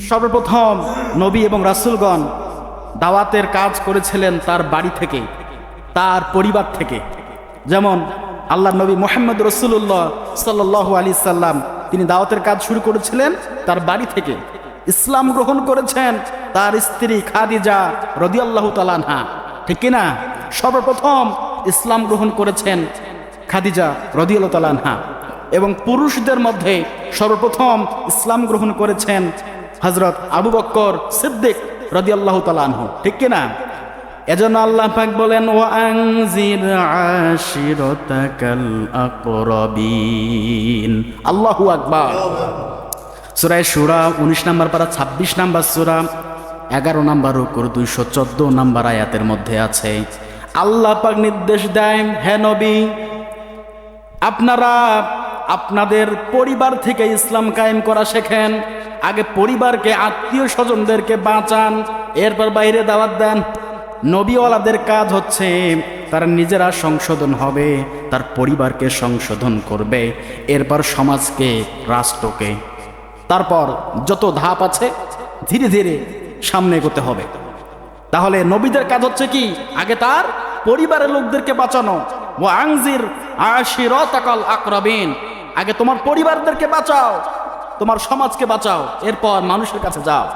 সর্বপ্রথম নবী এবং রাসূলগণ দাওয়াতের কাজ করেছিলেন তার বাড়ি থেকে, তার পরিবার থেকে। যেমন আল্লাহ নবী মোহাম্মদ রসুল্লাহ সাল্লাহ আলি সাল্লাম, তিনি দাওয়াতের কাজ শুরু করেছিলেন তার বাড়ি থেকে। ইসলাম গ্রহণ করেছেন তার স্ত্রী খাদিজা রদিয়াল্লাহ তালানহা ঠিক কিনা? সর্বপ্রথম ইসলাম গ্রহণ করেছেন খাদিজা রদিয়াল্লাহ তালানহা এবং পুরুষদের মধ্যে সর্বপ্রথম ইসলাম গ্রহণ করেছেন হজরত আবু বক্কর সিদ্দিক রদিয়াল্লাহ তালানহু ঠিক কিনা? এজন্য আল্লাহ পাক বলেন ও আংজির আশিরতাকাল আকরাবিন আল্লাহু আকবার। সূরা শুরা উনিশ নাম্বার পারা ছাব্বিশ নাম্বার সূরা, এগারো নাম্বার দুইশো চোদ্দ নাম্বার আয়াতের মধ্যে আছে, আল্লাহ পাক নির্দেশ দেয়, হে নবী, আপনারা আপনাদের পরিবার থেকে ইসলাম কায়েম করা শেখেন আগে পরিবারকে, আত্মীয় স্বজনদেরকে বাঁচান, এরপর বাইরে দাওয়াত দেন। নবীওয়ালাদের কাজ হচ্ছে তারা নিজেরা সংশোধন হবে, তার পরিবারকে সংশোধন করবে, এরপর সমাজকে, রাষ্ট্রকে। তারপর যত ধাপ আছে, ধীরে ধীরে সামনে এগোতে হবে। তাহলে নবীদের কাজ হচ্ছে কি? আগে তার পরিবারের লোকদেরকে বাঁচানো। ও আংজির আশিরতাকাল আকরাবিন। আগে তোমার পরিবারদেরকে বাঁচাও। তোমার সমাজকে বাঁচাও এরপর মানুষের কাছে যাও।